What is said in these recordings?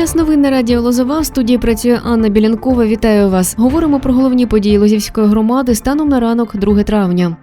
Час новин радіо Лозова. В студії працює Анна Білянкова. Вітаю вас. Говоримо про головні події Лозівської громади станом на ранок 2 травня.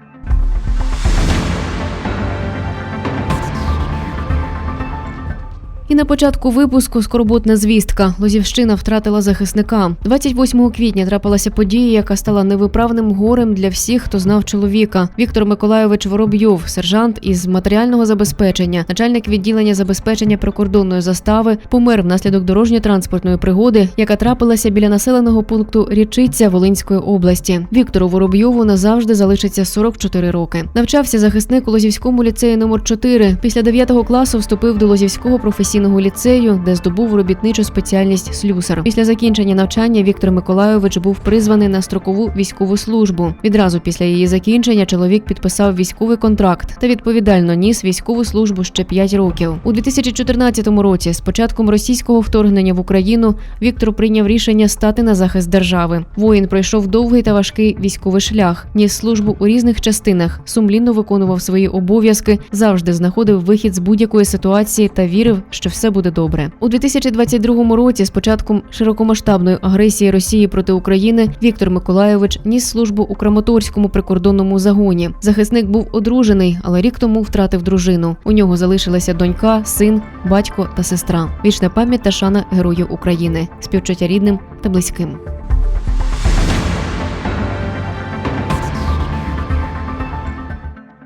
І на початку випуску скорботна звістка. Лозівщина втратила захисника. 28 квітня трапилася подія, яка стала невиправним горем для всіх, хто знав чоловіка. Віктор Миколайович Воробйов, сержант із матеріального забезпечення, начальник відділення забезпечення прикордонної застави, помер внаслідок дорожньо-транспортної пригоди, яка трапилася біля населеного пункту Річиця Волинської області. Віктору Воробйову назавжди залишиться 44 роки. Навчався захисник у Лозівському ліцеї номер 4 Після 9 класу вступив до Лозівського професійного ліцею, де здобув робітничу спеціальність слюсар. Після закінчення навчання Віктор Миколайович був призваний на строкову військову службу. Відразу після її закінчення чоловік підписав військовий контракт та відповідально ніс військову службу ще 5 років. У 2014 році, з початком російського вторгнення в Україну, Віктор прийняв рішення стати на захист держави. Воїн пройшов довгий та важкий військовий шлях, ніс службу у різних частинах, сумлінно виконував свої обов'язки, завжди знаходив вихід з будь-якої ситуації та вірив, що все буде добре. У 2022 році, з початком широкомасштабної агресії Росії проти України, Віктор Миколайович ніс службу у Краматорському прикордонному загоні. Захисник був одружений, але рік тому втратив дружину. У нього залишилася донька, син, батько та сестра. Вічна пам'ять та шана героїв України, співчуття рідним та близьким.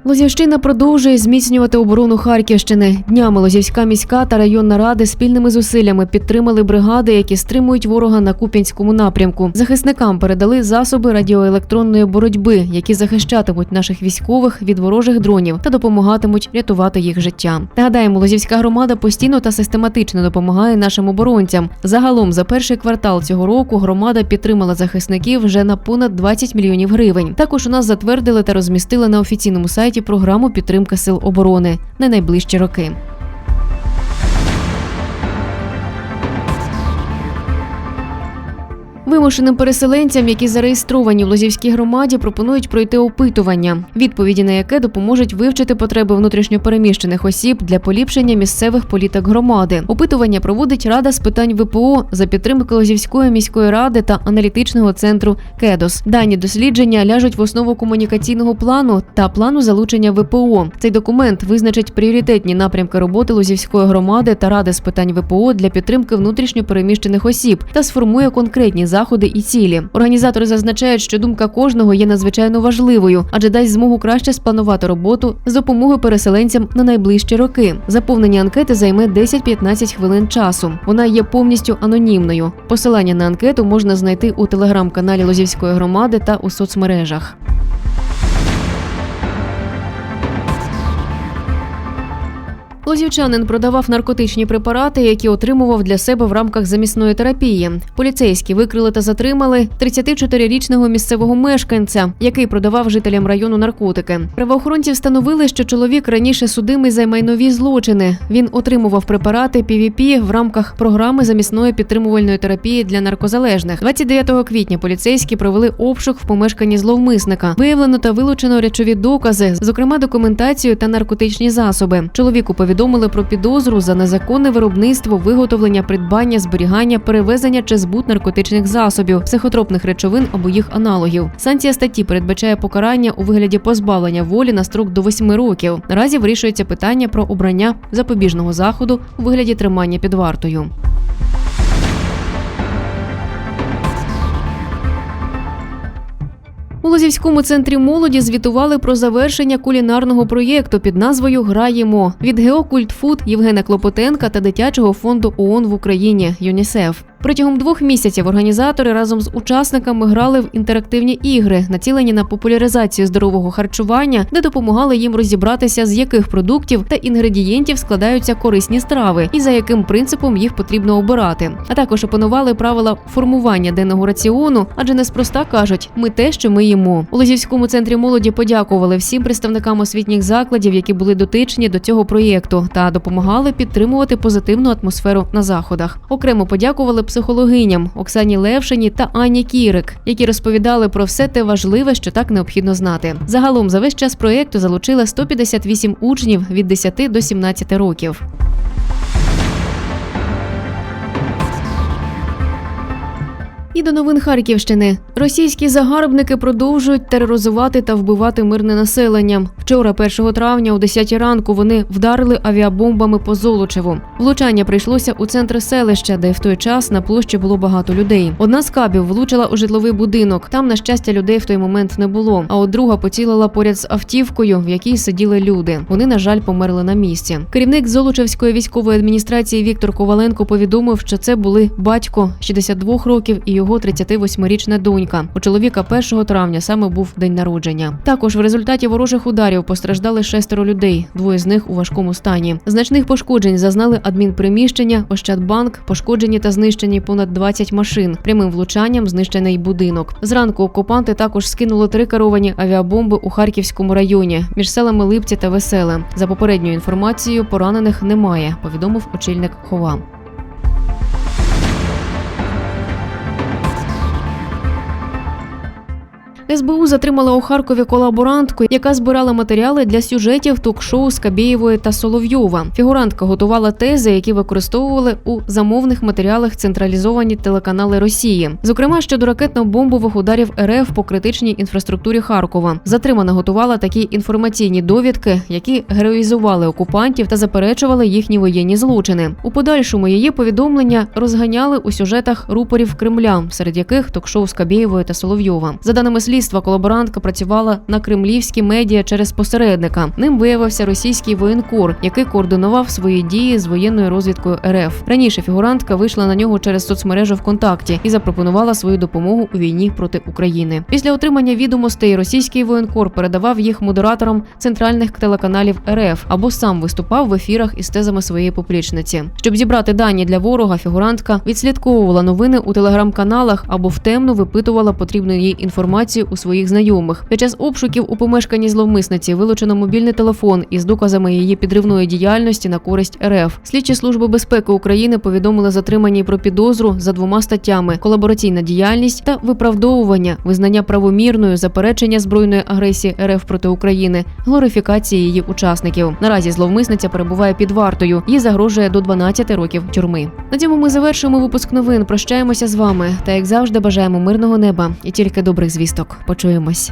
Лозівщина продовжує зміцнювати оборону Харківщини. Днями Лозівська міська та районна ради спільними зусиллями підтримали бригади, які стримують ворога на Куп'янському напрямку. Захисникам передали засоби радіоелектронної боротьби, які захищатимуть наших військових від ворожих дронів та допомагатимуть рятувати їх життя. Нагадаємо, Лозівська громада постійно та систематично допомагає нашим оборонцям. Загалом за перший квартал цього року громада підтримала захисників вже на понад 20 мільйонів гривень. Також у нас затвердили та розмістили на офіційному сайті програму підтримка сил оборони на найближчі роки. Вимушеним переселенцям, які зареєстровані в Лозівській громаді, пропонують пройти опитування, відповіді на яке допоможуть вивчити потреби внутрішньопереміщених осіб для поліпшення місцевих політик громади. Опитування проводить Рада з питань ВПО за підтримки Лозівської міської ради та аналітичного центру КЕДОС. Дані дослідження ляжуть в основу комунікаційного плану та плану залучення ВПО. Цей документ визначить пріоритетні напрямки роботи Лозівської громади та ради з питань ВПО для підтримки внутрішньопереміщених осіб та сформує конкретні заходи і цілі. Організатори зазначають, що думка кожного є надзвичайно важливою, адже дасть змогу краще спланувати роботу з допомогою переселенцям на найближчі роки. Заповнення анкети займе 10-15 хвилин часу. Вона є повністю анонімною. Посилання на анкету можна знайти у телеграм-каналі Лозівської громади та у соцмережах. Лозівчанин продавав наркотичні препарати, які отримував для себе в рамках замісної терапії. Поліцейські викрили та затримали 34-річного місцевого мешканця, який продавав жителям району наркотики. Правоохоронці встановили, що чоловік раніше судимий за майнові злочини. Він отримував препарати PVP в рамках програми замісної підтримувальної терапії для наркозалежних. 29 квітня поліцейські провели обшук в помешканні зловмисника. Виявлено та вилучено речові докази, зокрема документацію та наркотичні засоби. Чоловіку повідомили про підозру за незаконне виробництво, виготовлення, придбання, зберігання, перевезення чи збут наркотичних засобів, психотропних речовин або їх аналогів. Санкція статті передбачає покарання у вигляді позбавлення волі на строк до 8 років. Наразі вирішується питання про обрання запобіжного заходу у вигляді тримання під вартою. У Лозівському центрі молоді звітували про завершення кулінарного проєкту під назвою Граємо від Геокультфуд Євгена Клопотенка та дитячого фонду ООН в Україні ЮНІСЕФ. Протягом двох місяців організатори разом з учасниками грали в інтерактивні ігри, націлені на популяризацію здорового харчування, де допомагали їм розібратися, з яких продуктів та інгредієнтів складаються корисні страви і за яким принципом їх потрібно обирати. А також опанували правила формування денного раціону, адже неспроста кажуть, ми те, що ми їмо. У Лозівському центрі молоді подякували всім представникам освітніх закладів, які були дотичні до цього проєкту, та допомагали підтримувати позитивну атмосферу на заходах. Окремо подякували психологиням Оксані Левшині та Ані Кірик, які розповідали про все те важливе, що так необхідно знати. Загалом за весь час проєкту залучили 158 учнів від 10 до 17 років. І до новин Харківщини. Російські загарбники продовжують тероризувати та вбивати мирне населення. Вчора, 1 травня, о 10 ранку, вони вдарили авіабомбами по Золочеву. Влучання прийшлося у центр селища, де в той час на площі було багато людей. Одна з кабів влучила у житловий будинок. Там, на щастя, людей в той момент не було. А от друга поцілила поряд з автівкою, в якій сиділи люди. Вони, на жаль, померли на місці. Керівник Золочевської військової адміністрації Віктор Коваленко повідомив, що це були батько 62 років і його 38-річна донька. У чоловіка 1 травня саме був день народження. Також в результаті ворожих ударів постраждали шестеро людей. Двоє з них у важкому стані. Значних пошкоджень зазнали адмінприміщення, Ощадбанк, пошкоджені та знищені понад 20 машин. Прямим влучанням знищений будинок. Зранку окупанти також скинули три керовані авіабомби у Харківському районі між селами Липці та Веселе. За попередньою інформацією, поранених немає. Повідомив очільник Хова. СБУ затримала у Харкові колаборантку, яка збирала матеріали для сюжетів ток-шоу Скабєєвої та Соловйова. Фігурантка готувала тези, які використовували у замовних матеріалах централізовані телеканали Росії, зокрема щодо ракетно-бомбових ударів РФ по критичній інфраструктурі Харкова. Затримана готувала такі інформаційні довідки, які героїзували окупантів та заперечували їхні воєнні злочини. У подальшому її повідомлення розганяли у сюжетах рупорів Кремля, серед яких ток-шоу Скабєєвої та Соловйова. За даними слідства, колаборантка працювала на кремлівські медіа через посередника. Ним виявився російський воєнкор, який координував свої дії з воєнною розвідкою РФ. Раніше фігурантка вийшла на нього через соцмережу ВКонтакті і запропонувала свою допомогу у війні проти України. Після отримання відомостей російський воєнкор передавав їх модераторам центральних телеканалів РФ або сам виступав в ефірах із тезами своєї поплічниці. Щоб зібрати дані для ворога, фігурантка відслідковувала новини у телеграм-каналах або втемно випитувала потрібну їй інформацію у своїх знайомих. Під час обшуків у помешканні зловмисниці вилучено мобільний телефон із доказами її підривної діяльності на користь РФ. Слідчі служби безпеки України повідомили затриманій про підозру за двома статтями: колабораційна діяльність та виправдовування, визнання правомірною, заперечення збройної агресії РФ проти України, глорифікації її учасників. Наразі зловмисниця перебуває під вартою. Їй загрожує до 12 років тюрми. На цьому ми завершуємо випуск новин. Прощаємося з вами та як завжди бажаємо мирного неба і тільки добрих звісток. Почуємось.